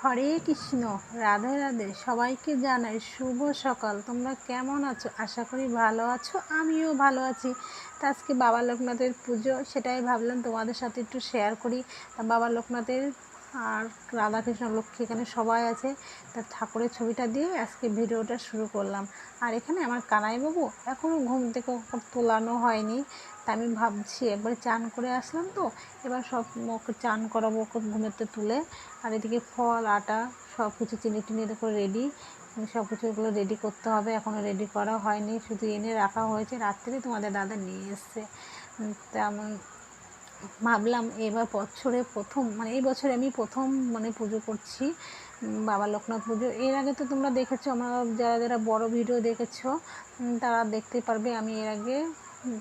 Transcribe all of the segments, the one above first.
হরে কৃষ্ণ, রাধে রাধে। সবাইকে জানাই শুভ সকাল। তোমরা কেমন আছো? আশা করি ভালো আছো, আমিও ভালো আছি। তা আজকে বাবা লোকনাথের পুজো, সেটাই ভাবলাম তোমাদের সাথে একটু শেয়ার করি। তা বাবা লোকনাথের আর রাধাকৃষ্ণ লক্ষ্মী এখানে সবাই আছে। তার ঠাকুরের ছবিটা দিয়ে আজকে ভিডিওটা শুরু করলাম। আর এখানে আমার কানাইবাবু এখনও ঘুম থেকে তোলানো হয়নি। তা আমি ভাবছি, একবারে চান করে আসলাম তো, এবার সব ওকে চান করাবো ওকে ঘুমেতে তুলে, আর এদিকে ফল, আটা সব কিছু চিনি টিনি করে রেডি সব কিছু এগুলো রেডি করতে হবে এখনও রেডি করা হয়নি, শুধু এনে রাখা হয়েছে, রাত্রে তোমাদের দাদা নিয়ে এসছে। তেমন ভাবলাম এবার বছরে প্রথম মানে এই বছরে আমি প্রথম মানে পুজো করছি বাবা লোকনাথ পুজো। এর আগে তো তোমরা দেখেছ, আমরা যারা যারা বড় ভিডিও দেখেছ তারা দেখতে পারবে আমি এর আগে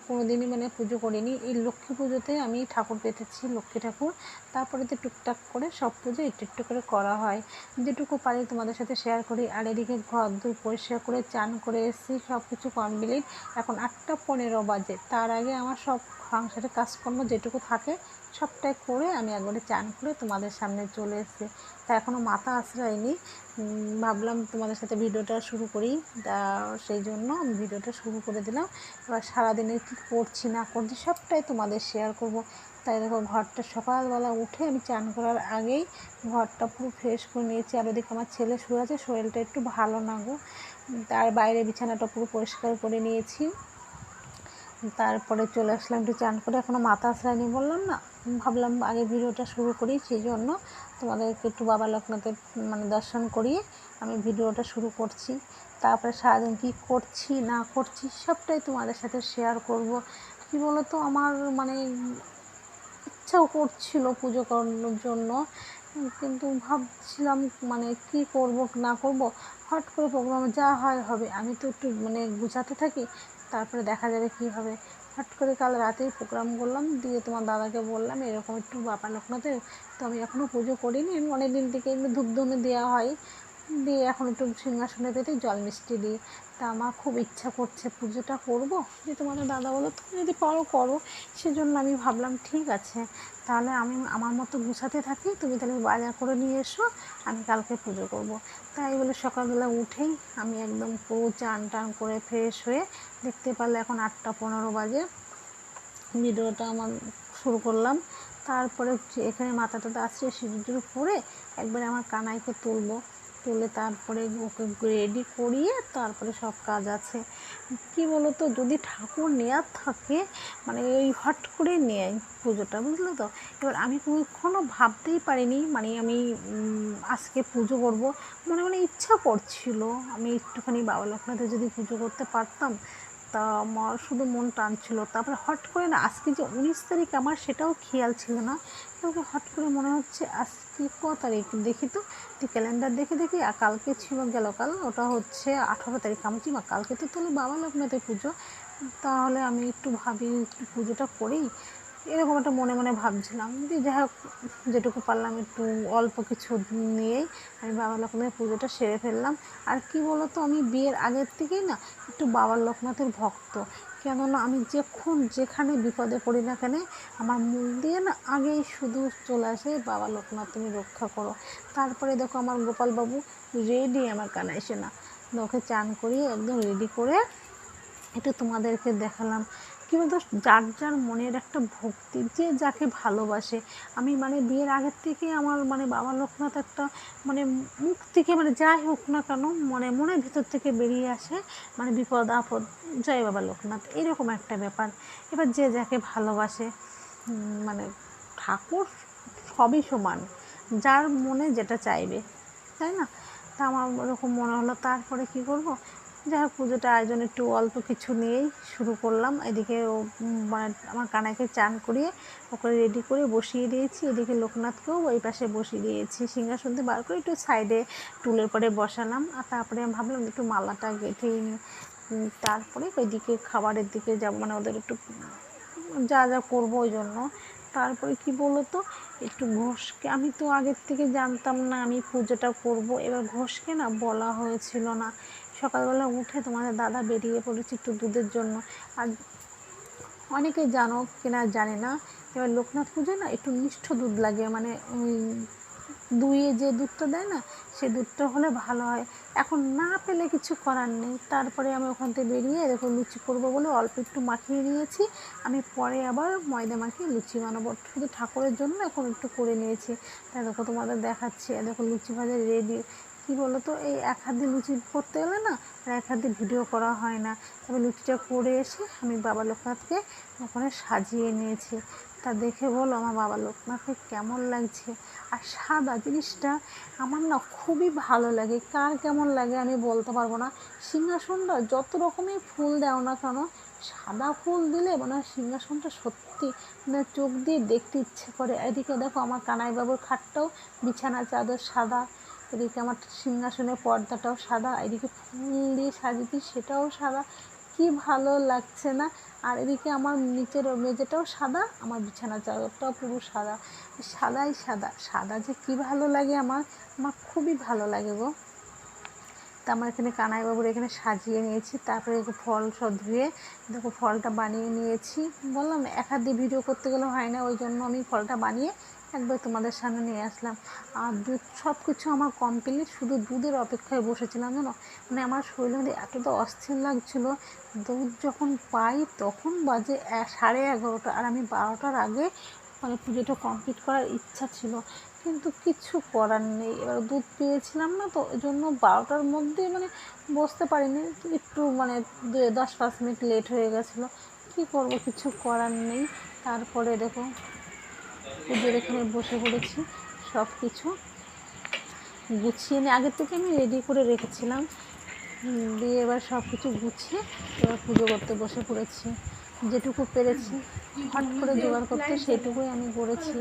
কোনো দিনই মানে পুজো করিনি। এই লক্ষ্মী পুজোতে আমি ঠাকুর পেতেছি লক্ষ্মী ঠাকুর। তারপরে তো টুকটাক করে সব পুজো একটু একটু করে করা হয়। যেটুকু পারি তোমাদের সাথে শেয়ার করি। আর এদিকে ঘর দূর পরিষ্কার করে, চান করে এসেছি সব কিছু কমপ্লিট এখন আটটা পনেরো বাজে। তার আগে আমার সব সংসারের কাজকর্ম যেটুকু থাকে সবটাই করে আমি একবারে চান করে তোমাদের সামনে চলে এসেছি। তা এখনও মাথা আশ্রয়নি। ভাবলাম তোমাদের সাথে ভিডিওটা শুরু করি। তা সেই জন্য আমি ভিডিওটা শুরু করে দিলাম। এবার সারাদিনে কী করছি, না করছি সবটাই তোমাদের শেয়ার করব। তাই দেখো ঘরটা সকালবেলা উঠে আমি চান করার আগেই ঘরটা পুরো ফ্রেশ করে নিয়েছি। আর ওদিকে আমার ছেলে শুয়ে আছে, শরীরটা একটু ভালো না গো। তার বাইরে বিছানাটা পুরো পরিষ্কার করে নিয়েছি। তারপরে চলে আসলাম একটু চান করে। এখনও মাথা আসলানি বললাম না। ভাবলাম আগে ভিডিওটা শুরু করি, সেই জন্য তোমাদেরকে একটু বাবা লোকনাথের মানে দর্শন করিয়ে আমি ভিডিওটা শুরু করছি। তারপরে সারাদিন কী করছি, না করছি, সবটাই তোমাদের সাথে শেয়ার করব। কী বলো তো আমার মানে ইচ্ছাও করছিল পুজো করানোর জন্য, কিন্তু ভাবছিলাম মানে কি করব, না করব হট করে প্রোগ্রামে যা হয় হবে, আমি তো একটু মানে গুছাতে থাকি তারপরে দেখা যাবে কী হবে। হট করে কাল রাতেই প্রোগ্রাম করলাম, দিয়ে তোমার দাদাকে বললাম, এরকম একটু লোকনাথে তো আমি এখনও পুজো করিনি, আমি অনেক দিন থেকে এমনি ধূপধুমে দেওয়া হয়। দিয়ে এখন একটু সিংহাসনে পেতে জল মিষ্টি দিই, তা আমার খুব ইচ্ছা করছে পুজোটা করব। যে তোমাদের দাদা বলো, তুমি যদি পারো, করো। সেজন্য আমি ভাবলাম, ঠিক আছে, তাহলে আমি আমার মতো গুছাতে থাকি, তুমি তাহলে বাজার করে নিয়ে এসো, আমি কালকে পুজো করব। তাই বলে সকালবেলা উঠেই আমি একদম পুরো চান টান করে ফ্রেশ হয়ে দেখতে পারলে এখন আটটা পনেরো বাজে। ভিডিওটা আমার শুরু করলাম। তারপরে এখানে মাথা টাথা আসছে সিঁদুর পরে একবারে আমার কানাইকে তুলবো। তুলে তারপরে ওকে রেডি করিয়ে তারপরে সব কাজ আছে। কি বলতো, যদি ঠাকুর নেওয়ার থাকে মানে ওই হট করে নেয় পুজোটা, বুঝলো তো? এবার আমি কখনো ভাবতেই পারিনি মানে আমি আজকে পুজো করব। মনে মনে ইচ্ছা করছিল, আমি একটুখানি বাবা লোকনাথে যদি পুজো করতে পারতাম, তা আমার শুধু মন টানছিল। তারপরে হট করে না, আজকে যে উনিশ তারিখ আমার, সেটাও খেয়াল ছিল না। কিন্তু হট করে মনে হচ্ছে আজকে ক তারিখ দেখি তো। তুই ক্যালেন্ডার দেখে দেখি। আর কালকে ছিল গেল কাল, ওটা হচ্ছে আঠারো তারিখ। আমি মা, কালকে তো তাহলে বাবা লোকনাথের পুজো। তাহলে আমি একটু ভাবি পুজোটা করি। এরকম একটা মনে মনে ভাবছিলাম। যে যাই হোক, যেটুকু পারলাম একটু অল্প কিছু নিয়েই আমি বাবা লোকনাথের পুজোটা সেরে ফেললাম। আর কি বলতো, আমি বিয়ের আগের থেকেই না, একটু বাবার লোকনাথের ভক্ত। কেননা আমি যখন যেখানে বিপদে পড়ি না কেন, আমার মুখ দিয়ে না আগেই শুধু চলে আসে, বাবা লোকনাথ, তুমি রক্ষা করো। তারপরে দেখো আমার গোপালবাবু রেডি আমার কানে এসে না। ওকে চান করিয়ে একদম রেডি করে একটু তোমাদেরকে দেখালাম। কী বলতো যার যার মনের একটা ভক্তি যে যাকে ভালোবাসে। আমি মানে বিয়ের আগের থেকে আমার মানে বাবা লোকনাথ একটা মানে মুখ থেকে মানে যাই হোক না কেন মানে মনের ভিতর থেকে বেরিয়ে আসে মানে বিপদ, আপদ। জয় বাবা লোকনাথ, এরকম একটা ব্যাপার। এবার যে যাকে ভালোবাসে মানে ঠাকুর সবই সমান, যার মনে যেটা চাইবে, তাই না? তা আমার ওরকম মনে হলো, তারপরে কি করব? যাই হোক, পুজোটা আয়োজন একটু অল্প কিছু নিয়েই শুরু করলাম। এদিকে ও মানে আমার কানাকে চান করিয়ে ওকে রেডি করে বসিয়ে দিয়েছি। এদিকে লোকনাথকেও ওই পাশে বসিয়ে দিয়েছি। সিংহাসনতে বার করে একটু সাইডে টুলের পরে বসালাম। আর তারপরে আমি ভাবলাম একটু মালাটা গেঁথে তারপরে ওইদিকে খাবারের দিকে যাব মানে ওদের একটু যা যা করব ওই জন্য। তারপরে কি বলো তো একটু ঘোষকে, আমি তো আগের থেকে জানতাম না আমি পুজোটা করব। এবার ঘোষকে না বলা হয়েছিল না। সকালবেলা উঠে তোমাদের দাদা বেরিয়ে পড়েছে একটু দুধের জন্য। আর অনেকে জানো কিনা জানে না, এবার লোকনাথ পুজোয় না একটু মিষ্ঠ দুধ লাগে মানে দুইয়ে যে দুধটা দেয় না, সে দুধটা হলে ভালো হয়। এখন না পেলে কিছু করার নেই। তারপরে আমি ওখান থেকে বেরিয়ে দেখো লুচি করব বলে অল্প একটু মাখিয়ে নিয়েছি। আমি পরে আবার ময়দা মাখিয়ে লুচি বানাবো। শুধু ঠাকুরের জন্য এখন একটু করে নিয়েছি। তাই দেখো তোমাদের দেখাচ্ছি। দেখো লুচি ভাজা রেডি। কী বলো তো এই এক হাত দিয়ে লুচি করতে গেলে না আর এক হাত দিয়ে ভিডিও করা হয় না। তবে লুচিটা করে এসে আমি বাবা লোকনাথকে ওখানে সাজিয়ে নিয়েছি। তা দেখে বলো আমার বাবা লোকনাথকে কেমন লাগছে। আর সাদা জিনিসটা আমার না খুবই ভালো লাগে। কার কেমন লাগে আমি বলতে পারব না। সিংহাসনটা যত রকমের ফুল দাও না কেন, সাদা ফুল দিলে মনে সিংহাসনটা সত্যি মানে চোখ দিয়ে দেখতে ইচ্ছে করে। এদিকে দেখো আমার কানাইবাবুর খাটটাও বিছানা চাদর সাদা। এদিকে আমার সিংহাসনের পর্দাটাও সাদা, এদিকে ফুল দিয়ে সাজিয়েছি সেটাও সাদা। কি ভালো লাগছে না? আর এদিকে আমার নিচের মেঝেটাও সাদা, আমার বিছানা চাদরটাও পুরো সাদা। সাদাই সাদা। সাদা যে কি ভালো লাগে আমার আমার খুবই ভালো লাগে গো। তা আমার এখানে কানাইবাবুর এখানে সাজিয়ে নিয়েছি, তারপরে ফল সব ধুয়ে দেখো ফলটা বানিয়ে নিয়েছি। বললাম এক দিয়ে ভিডিও করতে গেলে হয় না, ওই জন্য আমি ফলটা বানিয়ে একবার তোমাদের সামনে নিয়ে আসলাম। আর দুধ সব কিছু আমার কমপ্লিট শুধু দুধের অপেক্ষায় বসেছিলাম, জানো? মানে আমার শরীরের মধ্যে এতটা অস্থির লাগছিল, দুধ যখন পাই তখন বাজে সাড়ে এগারোটা, আর আমি বারোটার আগে মানে পুজোটা কমপ্লিট করার ইচ্ছা ছিল। কিন্তু কিছু করার নেই। এবার দুধ পেয়েছিলাম না তো ওই জন্য বারোটার মধ্যে মানে বসতে পারিনি। একটু মানে দশ পাঁচ মিনিট লেট হয়ে গেছিল। কী করব, কিছু করার নেই। তারপরে দেখো পুজোর এখানে বসে পড়েছি সব কিছু গুছিয়ে নিয়ে আগের থেকে আমি রেডি করে রেখেছিলাম। দিয়ে এবার সব কিছু গুছিয়ে এবার পুজো করতে বসে পড়েছি। যেটুকু পেরেছি, হট করে জোগাড় করতে সেটুকুই আমি করেছি।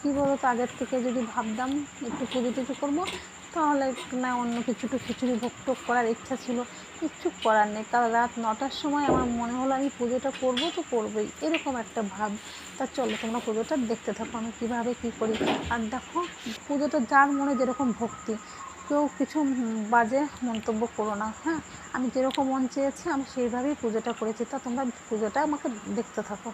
কী বলো তো আগের থেকে যদি ভাবতাম একটু পুজো টুজো করব তাহলে না, অন্য কিছু একটু খিচুড়ি ভোগ টোক করার ইচ্ছা ছিল, কিচ্ছু করার নেই। কাল রাত নটার সময় আমার মনে হলো আমি পুজোটা করব তো করবোই, এরকম একটা ভাব। তা চলো, তোমরা পুজোটা দেখতে থাকো, আমি কীভাবে কী করি। আর দেখো পুজোটা যার মনে যেরকম ভক্তি, কেউ কিছু বাজে মন্তব্য করো না হ্যাঁ? আমি যেরকম মন চেয়েছি, আমি সেইভাবেই পুজোটা করেছি। তা তোমরা পুজোটা আমাকে দেখতে থাকো।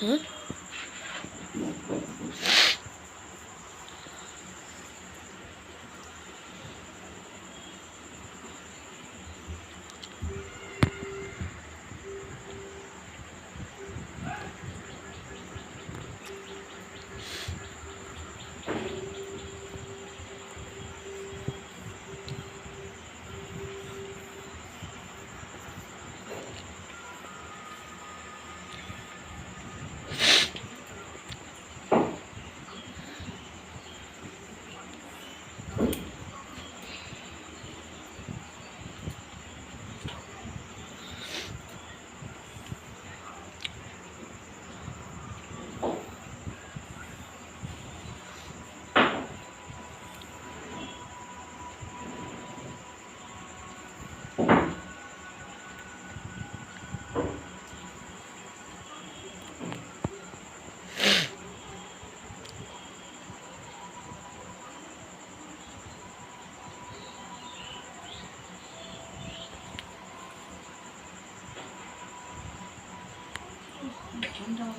¿Eh? Bercanda.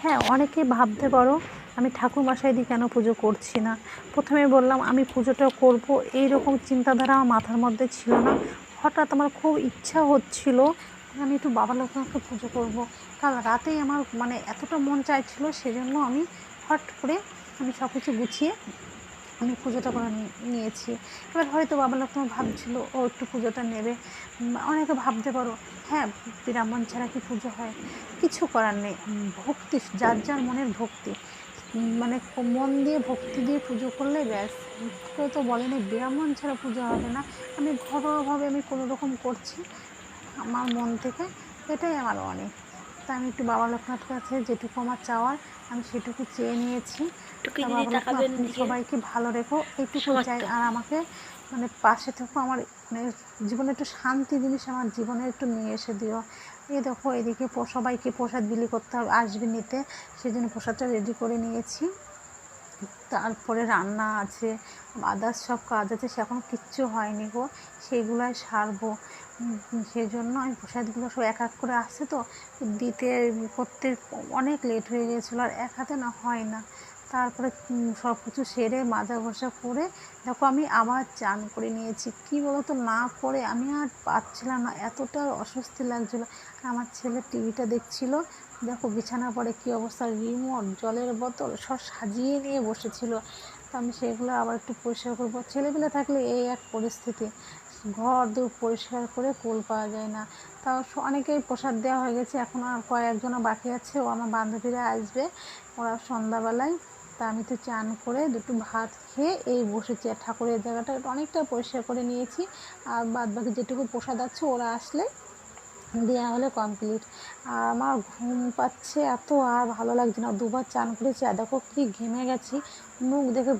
হ্যাঁ অনেকে ভাবতে পারো আমি ঠাকুর মশাই দিয়ে কেন পুজো করছি না? প্রথমে বললাম, আমি পুজোটা করব। এই রকম চিন্তাধারা আমার মাথার মধ্যে ছিল না। হঠাৎ আমার খুব ইচ্ছা হচ্ছিল আমি একটু বাবা লোকনাথকে পুজো করব। কাল রাতেই আমার মানে এতটা মন চাইছিল, সেজন্য আমি হট করে আমি সব কিছু গুছিয়ে আমি পুজোটা করে নিয়েছি। এবার হয়তো বাবা লোকনাথ ভাবছিল, ও একটু পুজোটা নেবে। অনেকে ভাবতে পারো হ্যাঁ ব্রাহ্মণ ছাড়া কি পুজো হয়? কিছু করার নেই। ভক্তি, যার যার মনের ভক্তি। মানে মন দিয়ে ভক্তি দিয়ে পুজো করলে ব্যাস। কেউ তো বলেনি ব্রাহ্মণ ছাড়া পুজো হবে না। আমি ঘরোয়াভাবে আমি কোনো রকম করছি আমার মন থেকে এটাই আমার অনেক তা আমি একটু বাবা লোকনাথ কাছে যেটুকু আমার চাওয়ার আমি সেটুকু চেয়ে নিয়েছি। সবাইকে ভালো রেখো এইটুকু চাই। আর আমাকে মানে পাশে থেকো আমার মানে জীবনে একটু শান্তি জিনিস আমার জীবনে একটু নিয়ে এসে দিও। এই দেখো, এদিকে সবাইকে প্রসাদ বিলি করতে হবে, আসবে নিতে। সেই জন্য প্রসাদটা রেডি করে নিয়েছি। তারপরে রান্না আছে আদার্স সব কাজ আছে, সে এখন কিচ্ছু হয়নি গো। সেইগুলাই সারবো। সেই জন্য আমি প্রসাদগুলো সব এক এক করে আসছে তো, দিতে, করতে অনেক লেট হয়ে গিয়েছিল, আর এক হাতে না হয় না। তারপরে সব কিছু সেরে মাজা ঘষা করে দেখো আমি আবার চান করে নিয়েছি। কী বলতো? না করে আমি আর পাচ্ছিলাম না। এতটা অস্বস্তি লাগছিল। আমার ছেলে টিভিটা দেখছিল। দেখো বিছানা পরে কী অবস্থা? রিমোট, জলের বোতল সব সাজিয়ে নিয়ে বসেছিল। তো আমি সেগুলো আবার একটু পরিষ্কার করব। ছেলেপিলে থাকলে এই এক পরিস্থিতি। ঘর দু পরিষ্কার করে কুল পাওয়া যায় না। তাও অনেকেই প্রসাদ দেওয়া হয়ে গেছে। এখন আর কয়েকজনও বাকি আছে। ও আমার বান্ধবীরা আসবে। ওরা সন্ধ্যাবেলায় তা আমি তো চান করে দুটো ভাত খেয়ে এই বসেছি। আর ঠাকুরের জায়গাটা অনেকটা পরিষ্কার করে নিয়েছি। আর বাদ বাকি যেটুকু প্রসাদ আছে ওরা আসলে দেওয়া হলে কমপ্লিট আর আমার ঘুম পাচ্ছে এত আর ভালো লাগছে না। দুবার চান করেছি আর দেখো কি ঘেমে গেছি। মুখ দেখে